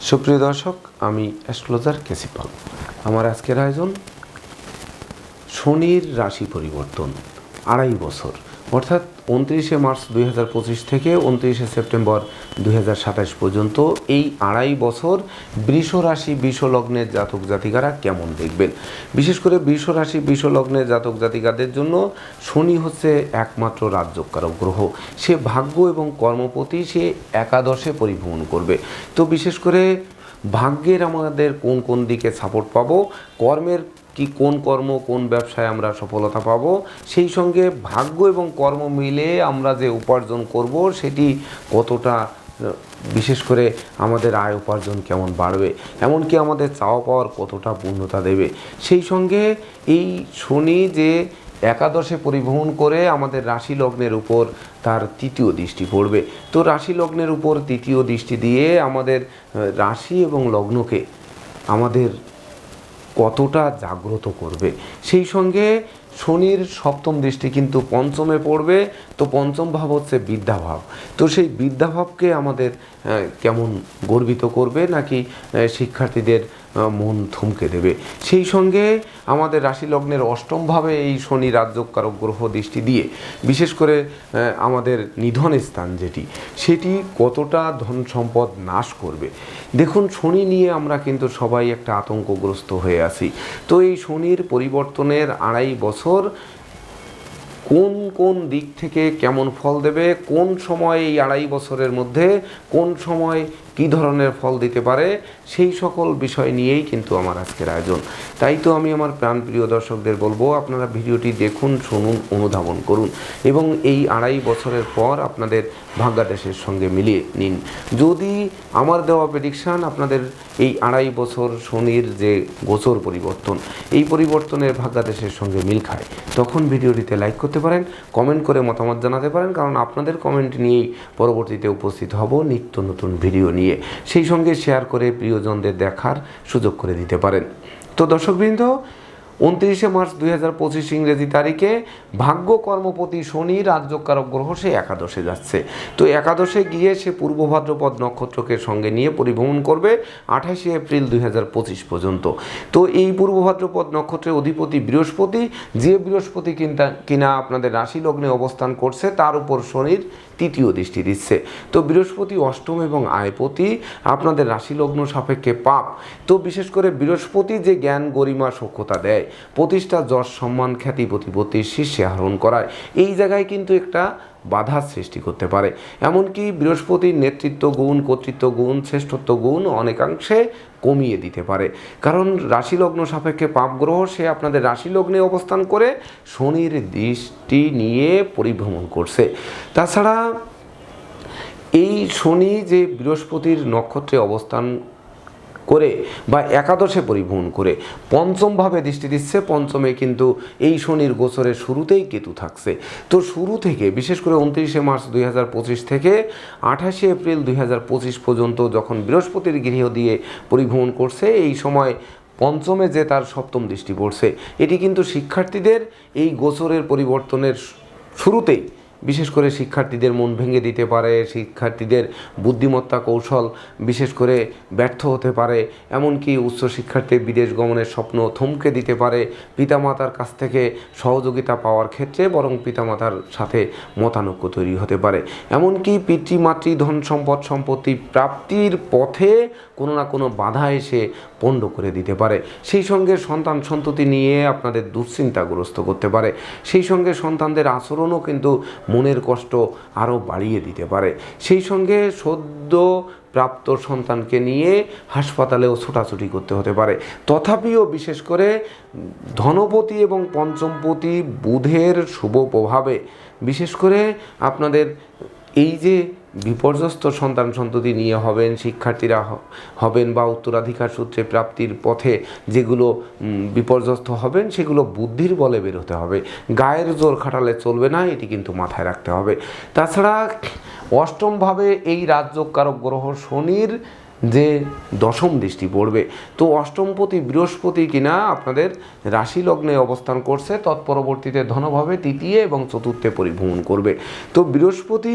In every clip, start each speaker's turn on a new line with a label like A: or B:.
A: সুপ্রিয় দর্শক আমি অ্যাস্ট্রোলজার কেসিপাল আমার আজকের আয়োজন শনির রাশি পরিবর্তন আড়াই বছর। অর্থাৎ উনত্রিশে মার্চ দুই হাজার পঁচিশ থেকে উনত্রিশে সেপ্টেম্বর দুই হাজার সাতাশ পর্যন্ত এই আড়াই বছর বৃষ রাশি, বৃষ লগ্নের জাতক জাতিকারা কেমন দেখবেন? বিশেষ করে বৃষ রাশি, বৃষ লগ্নের জাতক জাতিকাদের জন্য শনি হচ্ছে একমাত্র রাজ্যকারক গ্রহ। সে ভাগ্য এবং কর্মপতি সে একাদশে পরিভ্রমণ করবে। তো বিশেষ করে ভাগ্যের আমাদের কোন কোন দিকে সাপোর্ট পাবো? কর্মের কি কোন কর্ম, কোন ব্যবসায় আমরা সফলতা পাব, সেই সঙ্গে ভাগ্য এবং কর্ম মিলে আমরা যে উপার্জন করব, সেটি কতটা, বিশেষ করে আমাদের আয় উপার্জন কেমন বাড়বে, এমনকি আমাদের চাওয়া পাওয়ার কতটা পূর্ণতা দেবে। সেই সঙ্গে এই শনি যে একাদশে পরিভ্রমণ করে আমাদের রাশি লগ্নের উপর তার তৃতীয় দৃষ্টি পড়বে। তো রাশি লগ্নের উপর তৃতীয় দৃষ্টি দিয়ে আমাদের, রাশি এবং লগ্নকে আমাদের কতটা জাগ্রত করবে? সেই সঙ্গে শনির সপ্তম দৃষ্টি কিন্তু পঞ্চমে পড়বে, তো পঞ্চম ভাব হচ্ছে বিদ্যাভাব তো সেই বিদ্যাভাবকে আমাদের কেমন গর্বিত করবে? নাকি শিক্ষার্থীদের মন থমকে দেবে। সেই সঙ্গে আমাদের রাশি লগ্নের অষ্টমভাবে এই শনি রাজ্যকারক গ্রহ দৃষ্টি দিয়ে, বিশেষ করে আমাদের নিধন স্থান যেটি, সেটি কতটা ধন সম্পদ নাশ করবে? দেখুন, শনি নিয়ে আমরা কিন্তু সবাই একটা আতঙ্কগ্রস্ত হয়ে আছি। তো এই শনির পরিবর্তনের আড়াই বছর কোন কোন দিক থেকে কেমন ফল দেবে, কোন সময় এই আড়াই বছরের মধ্যে, কোন সময় কী ধরনের ফল দিতে পারে, সেই সকল বিষয় নিয়েই কিন্তু আমার আজকের আয়োজন। তাই তো আমি আমার প্রাণপ্রিয় দর্শকদের বলব, আপনারা ভিডিওটি দেখুন, শুনুন, অনুধাবন করুন এবং এই আড়াই বছরের পর আপনাদের ভাগ্যাদেশের সঙ্গে মিলিয়ে নিন। যদি আমার দেওয়া প্রেডিকশান আপনাদের এই আড়াই বছর শনির যে গোচর পরিবর্তন, এই পরিবর্তনের ভাগ্যাদেশের সঙ্গে মিল খায়, তখন ভিডিওটিতে লাইক করতে পারেন কমেন্ট করে মতামত জানাতে পারেন, কারণ আপনাদের কমেন্ট নিয়েই পরবর্তীতে উপস্থিত হব নিত্য নতুন ভিডিও নিয়ে। সেই সঙ্গে শেয়ার করে প্রিয়জনদের দেখার সুযোগ করে দিতে পারেন। তো দর্শকবৃন্দ, উনত্রিশে মার্চ দুই হাজার পঁচিশ ইংরেজি তারিখে ভাগ্য কর্মপতি শনি রাজ্যকারক গ্রহ সে একাদশে যাচ্ছে। তো একাদশে গিয়ে সে পূর্ব ভাদ্রপদ নক্ষত্রকে সঙ্গে নিয়ে পরিভ্রমণ করবে আঠাশে এপ্রিল দুই হাজার পঁচিশ পর্যন্ত। তো এই পূর্ব ভাদ্রপদ নক্ষত্রের অধিপতি বৃহস্পতি, যে বৃহস্পতি কিনা আপনাদের রাশি লগ্নে অবস্থান করছে, তার উপর শনির তৃতীয় দৃষ্টি দিচ্ছে। তো বৃহস্পতি অষ্টম এবং আয়পতি, আপনাদের রাশি লগ্ন সাপেক্ষে পাপ। তো বিশেষ করে বৃহস্পতি যে জ্ঞান গরিমা সক্ষতা দেয়, প্রতিষ্ঠা যশ সম্মান খ্যাতি প্রতিপত্তির শীর্ষে আহরণ করায়। এই জায়গায় কিন্তু একটা বাধার সৃষ্টি করতে পারে। এমনকি বৃহস্পতির নেতৃত্ব গুণ, কর্তৃত্ব গুণ, শ্রেষ্ঠত্ব গুণ অনেকাংশে কমিয়ে দিতে পারে। কারণ রাশি লগ্ন সাপেক্ষে পাপ গ্রহ, সে আপনাদের রাশি লগ্নে অবস্থান করে শনির দৃষ্টি নিয়ে পরিভ্রমণ করছে। তাছাড়া এই শনি যে বৃহস্পতির নক্ষত্রে অবস্থান করে বা একাদশে পরিভ্রমণ করে পঞ্চমভাবে দৃষ্টি দিচ্ছে, পঞ্চমে কিন্তু এই শনির গোচরের শুরুতেই কেতু থাকছে। তো শুরু থেকে, বিশেষ করে উনত্রিশে মার্চ দুই হাজার পঁচিশ থেকে আঠাশে এপ্রিল দুই হাজার পঁচিশ পর্যন্ত যখন বৃহস্পতির গৃহ দিয়ে পরিভ্রমণ করছে, এই সময় পঞ্চমে যে তার সপ্তম দৃষ্টি পড়ছে, এটি কিন্তু শিক্ষার্থীদের এই গোচরের পরিবর্তনের শুরুতেই বিশেষ করে শিক্ষার্থীদের মন ভেঙে দিতে পারে, শিক্ষার্থীদের বুদ্ধিমত্তা কৌশল বিশেষ করে ব্যর্থ হতে পারে, এমনকি উচ্চ শিক্ষার্থী বিদেশ গমনের স্বপ্ন থমকে দিতে পারে পিতামাতার কাছ থেকে সহযোগিতা পাওয়ার ক্ষেত্রে বরং পিতামাতার সাথে মতানৈক্য তৈরি হতে পারে। এমনকি পিতৃমাতৃ ধন সম্পদ সম্পত্তি প্রাপ্তির পথে কোনো না কোনো বাধা এসে পণ্ড করে দিতে পারে। সেই সঙ্গে সন্তান সন্ততি নিয়ে আপনাদের দুশ্চিন্তাগ্রস্ত করতে পারে। সেই সঙ্গে সন্তানদের আচরণও কিন্তু মনের কষ্ট আরও বাড়িয়ে দিতে পারে। সেই সঙ্গে সদ্য প্রাপ্ত সন্তানকে নিয়ে হাসপাতালেও ছোটাছুটি করতে হতে পারে। তথাপিও বিশেষ করে ধনপতি এবং পঞ্চমপতি বুধের শুভ প্রভাবে, বিশেষ করে আপনাদের এই যে বিপর্যস্ত সন্তান সন্ততি নিয়ে হবেন, শিক্ষার্থীরা হবেন বা উত্তরাধিকার সূত্রে প্রাপ্তির পথে যেগুলো বিপর্যস্ত হবেন, সেগুলো বুদ্ধির বলে বেরোতে হবে। গায়ের জোর খাটালে চলবে না, এটি কিন্তু মাথায় রাখতে হবে। তাছাড়া অষ্টমভাবে এই রাজ্যকারক গ্রহ শনির যে দশম দৃষ্টি পড়বে। তো অষ্টমপতি, বৃহস্পতি কিনা আপনাদের রাশি লগ্নে অবস্থান করছে, তৎপরবর্তীতে ধনভাবে তৃতীয় এবং চতুর্থে পরিভ্রমণ করবে। তো বৃহস্পতি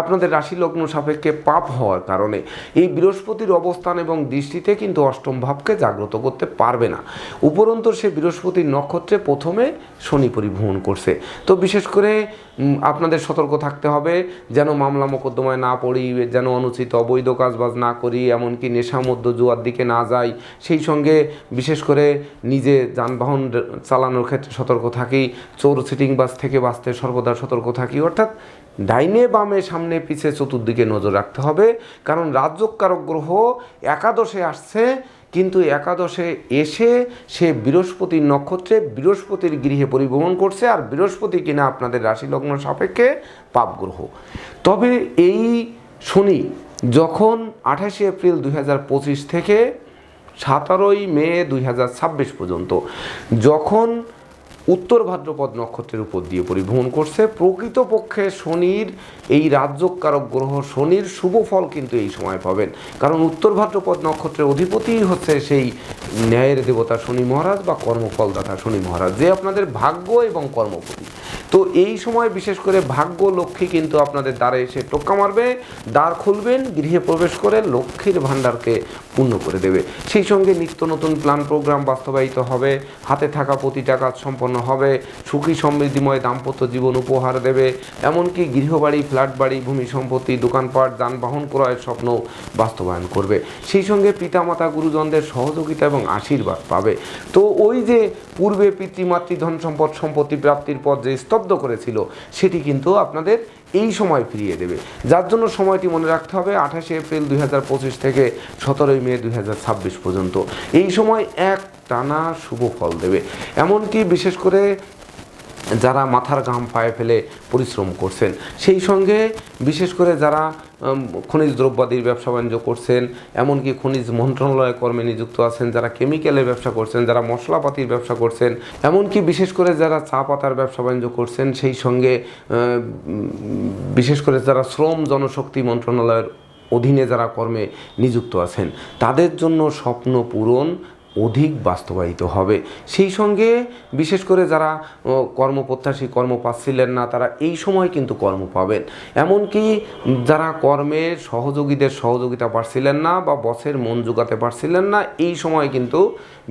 A: আপনাদের রাশি লগ্ন সাপেক্ষে পাপ হওয়ার কারণে, এই বৃহস্পতির অবস্থান এবং দৃষ্টিতে কিন্তু অষ্টম ভাবকে জাগ্রত করতে পারবে না। উপরন্ত সে বৃহস্পতির নক্ষত্রে প্রথমে শনি পরিভ্রমণ করছে। তো বিশেষ করে আপনাদের সতর্ক থাকতে হবে, যেন মামলা মোকদ্দমায় না পড়ি, যেন অনুচিত অবৈধ কাজবাজ না করি এমনকি নেশা মধ্য জুয়ার দিকে না যাই সেই সঙ্গে বিশেষ করে নিজে যানবাহন চালানোর ক্ষেত্রে সতর্ক থাকি, চোর সিটিং বাস থেকে বাঁচতে সর্বদা সতর্ক থাকি। অর্থাৎ ডাইনে বামে সামনে পিছে চতুর্দিকে নজর রাখতে হবে, কারণ রাজ্যকারক গ্রহ একাদশে আসছে, কিন্তু একাদশে এসে সে বৃহস্পতির নক্ষত্রে বৃহস্পতির গৃহে পরিভ্রমণ করছে, আর বৃহস্পতি কিনা আপনাদের রাশি লগ্ন সাপেক্ষে পাপ গ্রহ তবে এই শনি যখন আঠাশে এপ্রিল দু হাজার পঁচিশ থেকে সতেরোই মে দুই হাজার ছাব্বিশ পর্যন্ত যখন উত্তর ভাদ্রপদ নক্ষত্রের উপর দিয়ে পরিভ্রমণ করছে। প্রকৃতপক্ষে শনির এই রাজ্যকারক গ্রহ, শনির শুভ ফল কিন্তু এই সময় পাবেন। কারণ উত্তর ভাদ্রপদ নক্ষত্রের অধিপতিই হচ্ছে সেই ন্যায়ের দেবতা শনি মহারাজ বা কর্মফলদাতা শনি মহারাজ, যে আপনাদের ভাগ্য এবং কর্মপতি। তো এই সময় বিশেষ করে ভাগ্য লক্ষ্মী কিন্তু আপনাদের দ্বারে এসে টোক্কা মারবে, দ্বার খুলবেন, গৃহে প্রবেশ করে লক্ষ্মীর ভাণ্ডারকে পূর্ণ করে দেবে। সেই সঙ্গে নিত্য নতুন প্ল্যান প্রোগ্রাম বাস্তবায়িত হবে। হাতে থাকা প্রতিটা কাজ সম্পন্ন হবে। সুখী সমৃদ্ধিময় দাম্পত্য জীবন উপহার দেবে। এমনকি গৃহবাড়ি ফ্ল্যাট বাড়ি ভূমি সম্পত্তি, দোকানপাট, যানবাহন ক্রয়ের স্বপ্ন বাস্তবায়ন করবে। সেই সঙ্গে পিতামাতা, গুরুজনদের সহযোগিতা এবং আশীর্বাদ পাবে। তো ওই যে পূর্বে পিতৃমাতৃ ধন সম্পদ, সম্পত্তি প্রাপ্তির পথ যে স্তব্ধ করেছিল, সেটি কিন্তু আপনাদের এই সময় ফিরিয়ে দেবে। যার জন্য সময়টি মনে রাখতে হবে আঠাশে এপ্রিল দুই হাজার পঁচিশ থেকে সতেরোই মে দুই হাজার ছাব্বিশ পর্যন্ত। এই সময় এক টানা শুভ ফল দেবে। এমনকি বিশেষ করে যারা মাথার ঘাম পায়ে ফেলে পরিশ্রম করছেন, সেই সঙ্গে বিশেষ করে যারা খনিজ দ্রব্যাদির ব্যবসা বাণিজ্য করছেন, এমনকি খনিজ মন্ত্রণালয় কর্মে নিযুক্ত আছেন, যারা কেমিক্যালের ব্যবসা করছেন, যারা মশলাপাতির ব্যবসা করছেন, এমনকি বিশেষ করে যারা চা পাতার ব্যবসা বাণিজ্য করছেন, সেই সঙ্গে বিশেষ করে যারা শ্রম জনশক্তি মন্ত্রণালয়ের অধীনে যারা কর্মে নিযুক্ত আছেন, তাদের জন্য স্বপ্ন পূরণ অধিক বাস্তবায়িত হবে। সেই সঙ্গে বিশেষ করে যারা কর্মপ্রত্যাশী কর্ম পাচ্ছিলেন না, তারা এই সময় কিন্তু কর্ম পাবেন। এমনকি যারা কর্মে সহযোগীদের সহযোগিতা পারছিলেন না বা বসের মন জোগাতে পারছিলেন না, এই সময় কিন্তু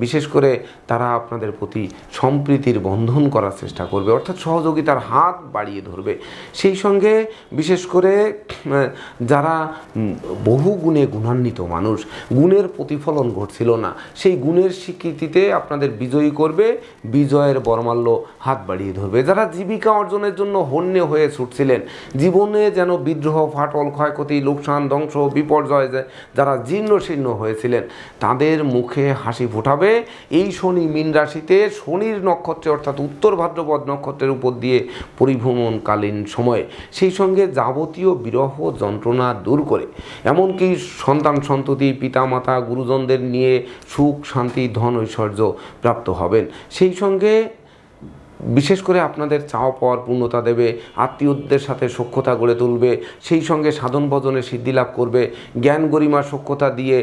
A: বিশেষ করে তারা আপনাদের প্রতি সম্প্রীতির বন্ধন করার চেষ্টা করবে, অর্থাৎ সহযোগিতার হাত বাড়িয়ে ধরবে। সেই সঙ্গে বিশেষ করে যারা বহু গুণে গুণান্বিত মানুষ, গুণের প্রতিফলন ঘটছিল না, সেই গুণের স্বীকৃতিতে আপনাদের বিজয়ী করবে, বিজয়ের বরমাল্য হাত বাড়িয়ে ধরবে। যারা জীবিকা অর্জনের জন্য হন্যে হয়ে ছুটছিলেন, জীবনে যেন বিদ্রোহ, ফাটল, ক্ষয়ক্ষতি, লোকসান, ধ্বংস, বিপর্যয় যারা জীর্ণ শীর্ণ হয়েছিলেন, তাদের মুখে হাসি ফোটাবে। এই শনি মীন রাশিতে শনির নক্ষত্রে অর্থাৎ উত্তর ভাদ্রপদ নক্ষত্রের উপর দিয়ে পরিভ্রমণকালীন সময়ে, সেই সঙ্গে যাবতীয় বিরহ যন্ত্রণা দূর করে। এমনকি সন্তান সন্ততি, পিতামাতা, গুরুজনদের নিয়ে সুখ, শান্তি ধন ঐশ্বর্য প্রাপ্ত হবেন। সেই সঙ্গে বিশেষ করে আপনাদের চাওয়া পাওয়ার পূর্ণতা দেবে, আত্মীয়দের সাথে সখ্যতা গড়ে তুলবে, সেই সঙ্গে সাধন ভজনে সিদ্ধি লাভ করবে, জ্ঞান গরিমা সখ্যতা দিয়ে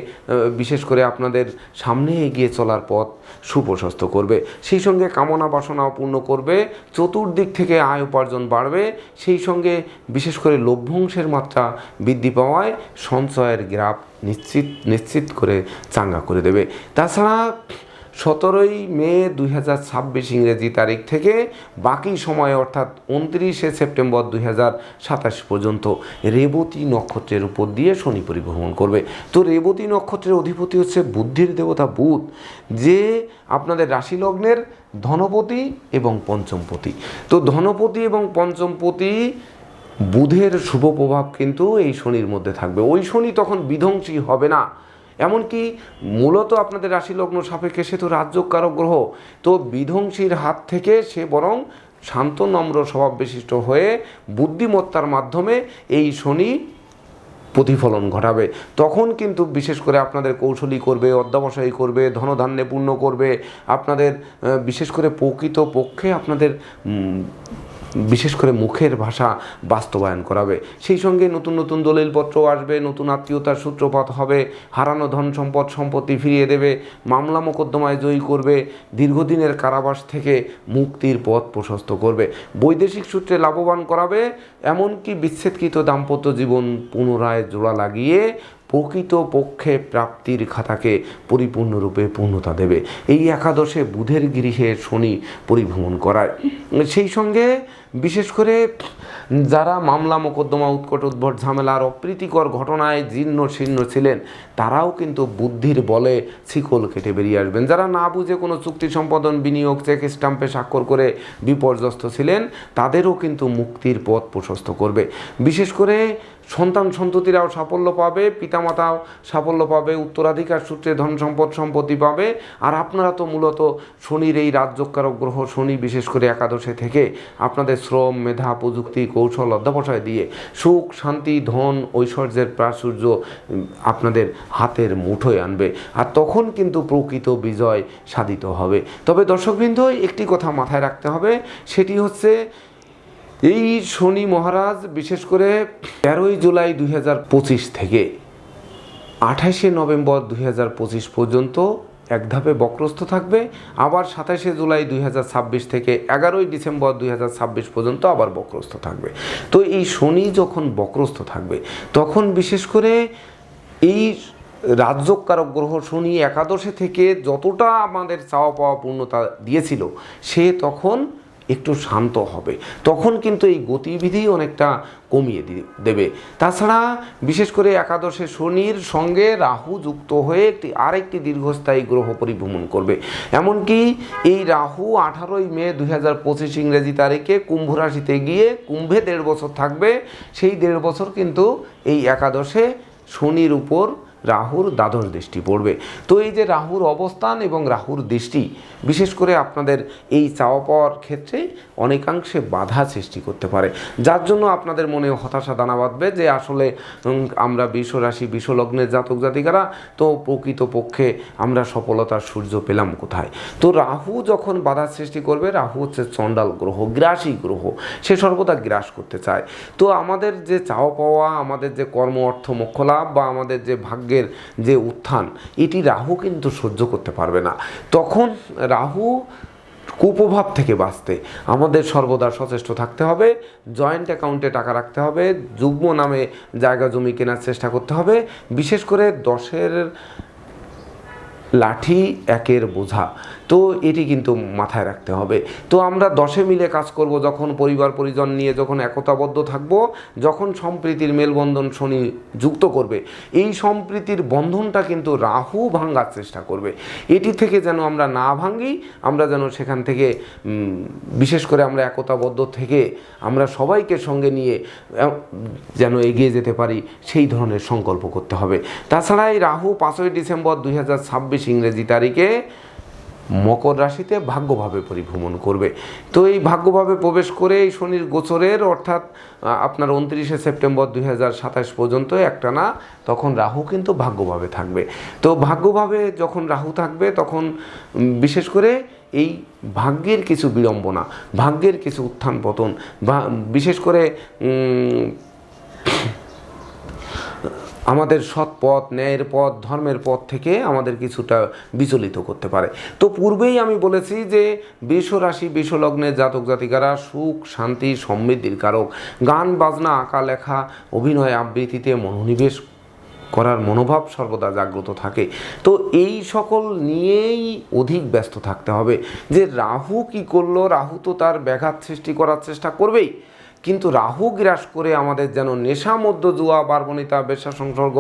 A: বিশেষ করে আপনাদের সামনে এগিয়ে চলার পথ সুপ্রশস্ত করবে। সেই সঙ্গে কামনা বাসনাও পূর্ণ করবে, চতুর্দিক থেকে আয় উপার্জন বাড়বে, সেই সঙ্গে বিশেষ করে লভ্যাংশের মাত্রা বৃদ্ধি পাওয়ায় সঞ্চয়ের গ্রাফ নিশ্চিত নিশ্চিত করে চাঙ্গা করে দেবে। তাছাড়া সতেরোই মে দুই হাজার ছাব্বিশ ইংরেজি তারিখ থেকে বাকি সময় অর্থাৎ উনত্রিশে সেপ্টেম্বর দুই হাজার সাতাশ পর্যন্ত রেবতী নক্ষত্রের উপর দিয়ে শনি পরিভ্রমণ করবে। তো রেবতী নক্ষত্রের অধিপতি হচ্ছে বুদ্ধির দেবতা বুধ, যে আপনাদের রাশি লগ্নের ধনপতি এবং পঞ্চমপতি। তো ধনপতি এবং পঞ্চমপতি বুধের শুভ প্রভাব কিন্তু এই শনির মধ্যে থাকবে। ওই শনি তখন বিধ্বংসী হবে না। এমনকি মূলত আপনাদের রাশি লগ্ন সাপেক্ষে সে তো রাজ্যকারক গ্রহ, তো বিধ্বংসীর হাত থেকে সে বরং শান্ত, নম্র স্বভাব বিশিষ্ট হয়ে বুদ্ধিমত্তার মাধ্যমে এই শনি প্রতিফলন ঘটাবে। তখন কিন্তু বিশেষ করে আপনাদের কৌশলী করবে, অধ্যাবসায়ী করবে, ধনধান্যে পূর্ণ করবে, আপনাদের বিশেষ করে প্রকৃত পক্ষে আপনাদের বিশেষ করে মুখের ভাষা বাস্তবায়ন করাবে। সেই সঙ্গে নতুন নতুন দলিলপত্র আসবে, নতুন আত্মীয়তার সূত্রপাত হবে, হারানো ধন সম্পদ, সম্পত্তি ফিরিয়ে দেবে, মামলা মোকদ্দমায় জয়ী করবে, দীর্ঘদিনের কারাবাস থেকে মুক্তির পথ প্রশস্ত করবে। বৈদেশিক সূত্রে লাভবান করাবে, এমনকি বিচ্ছেদকৃত দাম্পত্য জীবন পুনরায় জোড়া লাগিয়ে প্রকৃত পক্ষে প্রাপ্তির খাতাকে পরিপূর্ণরূপে পূর্ণতা দেবে। এই একাদশে বুধের গৃহে শনি পরিভ্রমণ করায়। সেই সঙ্গে বিশেষ করে যারা মামলা, মোকদ্দমা, উৎকট উদ্ভট, ঝামেলার অপ্রীতিকর ঘটনায় জীর্ণ শীর্ণ ছিলেন, তারাও কিন্তু বুদ্ধির বলে শিকল কেটে বেরিয়ে আসবেন। যারা না বুঝে কোনো চুক্তি সম্পাদন, বিনিয়োগ, চেক স্টাম্পে স্বাক্ষর করে বিপর্যস্ত ছিলেন, তাদেরও কিন্তু মুক্তির পথ প্রশস্ত করবে। বিশেষ করে সন্তান সন্ততিরাও সাফল্য পাবে, পিতামাতাও সাফল্য পাবে, উত্তরাধিকার সূত্রে ধন সম্পদ সম্পত্তি পাবে। আর আপনারা তো মূলত শনির এই রাজ্যকারক গ্রহ শনি বিশেষ করে একাদশে থেকে আপনাদের শ্রম, মেধা, প্রযুক্তি, কৌশল অধ্যাবসায় দিয়ে সুখ, শান্তি, ধন, ঐশ্বর্যের প্রাচুর্য আপনাদের হাতের মুঠোয় আনবে। আর তখন কিন্তু প্রকৃত বিজয় সাধিত হবে। তবে দর্শকবৃন্দ, একটি কথা মাথায় রাখতে হবে, সেটি হচ্ছে এই শনি মহারাজ বিশেষ করে তেরোই জুলাই দুই হাজার পঁচিশ থেকে আঠাশে নভেম্বর দুই হাজার পঁচিশ পর্যন্ত এক ধাপে বক্রস্থ থাকবে। আবার সাতাশে জুলাই দুই হাজার ছাব্বিশ থেকে এগারোই ডিসেম্বর দুই হাজার ছাব্বিশ পর্যন্ত আবার বক্রস্থ থাকবে। তো এই শনি যখন বক্রস্থ থাকবে, তখন বিশেষ করে এই রাজ্যকারক গ্রহ শনি একাদশে থেকে যতটা আমাদের চাওয়া পাওয়া পূর্ণতা দিয়েছিল, সে তখন একটু শান্ত হবে। তখন কিন্তু এই গতিবিধি অনেকটা কমিয়ে দেবে। তাছাড়া বিশেষ করে একাদশে শনির সঙ্গে রাহু যুক্ত হয়ে একটি আরেকটি দীর্ঘস্থায়ী গ্রহ পরিভ্রমণ করবে। এমনকি এই রাহু আঠারোই মে দুই হাজার পঁচিশ ইংরেজি তারিখে কুম্ভ রাশিতে গিয়ে কুম্ভে দেড় বছর থাকবে। সেই দেড় বছর কিন্তু এই একাদশে শনির উপর রাহুর দ্বাদশ দৃষ্টি পড়বে। তো এই যে রাহুর অবস্থান এবং রাহুর দৃষ্টি, বিশেষ করে আপনাদের এই চাওয়া পাওয়ার ক্ষেত্রে অনেকাংশে বাধা সৃষ্টি করতে পারে। যার জন্য আপনাদের মনে হতাশা দানা বাঁধবে যে আসলে আমরা বিশ্ব রাশি বিশ্ব লগ্নের জাতক জাতিকারা, তো প্রকৃত পক্ষে আমরা সফলতার সূর্য পেলাম কোথায়? তো রাহু যখন বাধা সৃষ্টি করবে, রাহু হচ্ছে চণ্ডাল গ্রহ, গ্রাসী গ্রহ। সে সর্বদা গ্রাস করতে চায়। তো আমাদের যে চাওয়া পাওয়া, আমাদের যে কর্ম, অর্থ, মোক্ষ লাভ বা আমাদের যে ভাগ্যের যে উত্থান, এটি রাহু কিন্তু সহ্য করতে পারবে না। তখন রাহু কুপ্রভাব থেকে বাঁচতে। আমাদের সর্বদা সচেষ্ট থাকতে হবে জয়েন্ট অ্যাকাউন্টে টাকা রাখতে হবে, যুগ্ম নামে জায়গা জমি কেনার চেষ্টা করতে হবে, বিশেষ করে দশের লাঠি একের বোঝা। তো এটি কিন্তু মাথায় রাখতে হবে। তো আমরা দশে মিলে কাজ করব যখন পরিবার, পরিজন নিয়ে যখন একতাবদ্ধ থাকব, যখন সম্প্রীতির মেলবন্ধন শনি যুক্ত করবে, এই সম্প্রীতির বন্ধনটা কিন্তু রাহু ভাঙার চেষ্টা করবে। এটি থেকে যেন আমরা না ভাঙি আমরা যেন সেখান থেকে বিশেষ করে আমরা একতাবদ্ধ থেকে আমরা সবাইকে সঙ্গে নিয়ে যেন এগিয়ে যেতে পারি, সেই ধরনের সংকল্প করতে হবে। তাছাড়া এই রাহু পাঁচই ডিসেম্বর দুই হাজার ছাব্বিশ ইংরেজি তারিখে মকর রাশিতে ভাগ্যভাবে পরিভ্রমণ করবে। তো এই ভাগ্যভাবে প্রবেশ করে এই শনির গোচরের অর্থাৎ আপনার উনত্রিশে সেপ্টেম্বর দু হাজার সাতাশ পর্যন্ত একটা না তখন রাহু কিন্তু ভাগ্যভাবে থাকবে। তো ভাগ্যভাবে যখন রাহু থাকবে, তখন বিশেষ করে এই ভাগ্যের কিছু বিড়ম্বনা, ভাগ্যের কিছু উত্থান পতন বিশেষ করে আমাদের সৎ পথ, ন্যায়ের পথ, ধর্মের পথ থেকে আমাদের কিছুটা বিচলিত করতে পারে। তো পূর্বেই আমি বলেছি যে বৃষ রাশি বিশ্বলগ্নের জাতক জাতিকারা সুখ, শান্তি, সমৃদ্ধির কারক। গান, বাজনা, আঁকা, লেখা, অভিনয় আবৃত্তিতে মনোনিবেশ করার মনোভাব সর্বদা জাগ্রত থাকে। তো এই সকল নিয়েই অধিক ব্যস্ত থাকতে হবে যে রাহু কি করল? রাহু তো তার ব্যাঘাত সৃষ্টি করার চেষ্টা করবেই। কিন্তু রাহু গ্রাস করে আমাদের যেন নেশা মধ্য জুয়া, বারবনিতা, বেশা সংসর্গ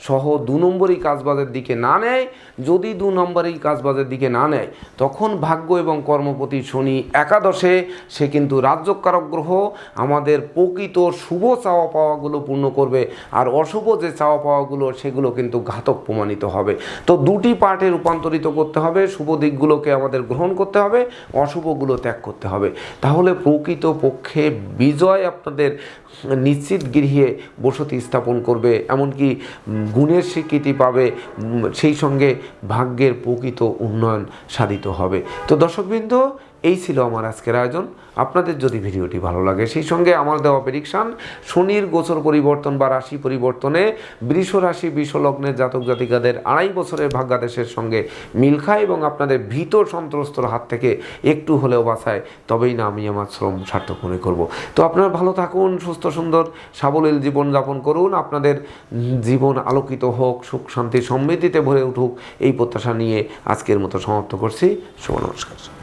A: সহ দু নম্বরই কাজবাজের দিকে না নেয়। যদি দু নম্বরই কাজবাজের দিকে না নেয়, তখন ভাগ্য এবং কর্মপতি শনি একাদশে, সে কিন্তু রাজ্যকারক গ্রহ। আমাদের প্রকৃত শুভ চাওয়া পাওয়াগুলো পূর্ণ করবে আর অশুভ যে চাওয়া পাওয়াগুলো সেগুলো কিন্তু ঘাতক প্রমাণিত হবে। তো দুটি পার্টে রূপান্তরিত করতে হবে। শুভ দিকগুলোকে আমাদের গ্রহণ করতে হবে, অশুভগুলো ত্যাগ করতে হবে। তাহলে প্রকৃত পক্ষে বিজয় বিজয় আপনাদের নিশ্চিত গৃহে বসতি স্থাপন করবে, এমনকি গুণের স্বীকৃতি পাবে সেই সঙ্গে ভাগ্যের প্রকৃত উন্নয়ন সাধিত হবে। তো দর্শকবৃন্দ এই ছিল আমার আজকের আয়োজন। আপনাদের যদি ভিডিওটি ভালো লাগে, সেই সঙ্গে আমার দেওয়া প্রেডিকশান শনির গোচর পরিবর্তন বা রাশি পরিবর্তনে বৃষ রাশি, বৃষ লগ্নের জাতক জাতিকাদের আড়াই বছরের ভাগ্যাদেশের সঙ্গে মিল খায় এবং আপনাদের ভীত সন্ত্রস্তর হাত থেকে একটু হলেও বাঁচায়, তবেই না আমি আমার শ্রম সার্থক মনে করব। তো আপনারা ভালো থাকুন, সুস্থ, সুন্দর, সাবলীল জীবনযাপন করুন। আপনাদের জীবন আলোকিত হোক, সুখ, শান্তি সমৃদ্ধিতে ভরে উঠুক, এই প্রত্যাশা নিয়ে আজকের মতো সমাপ্ত করছি। শুভ নমস্কার।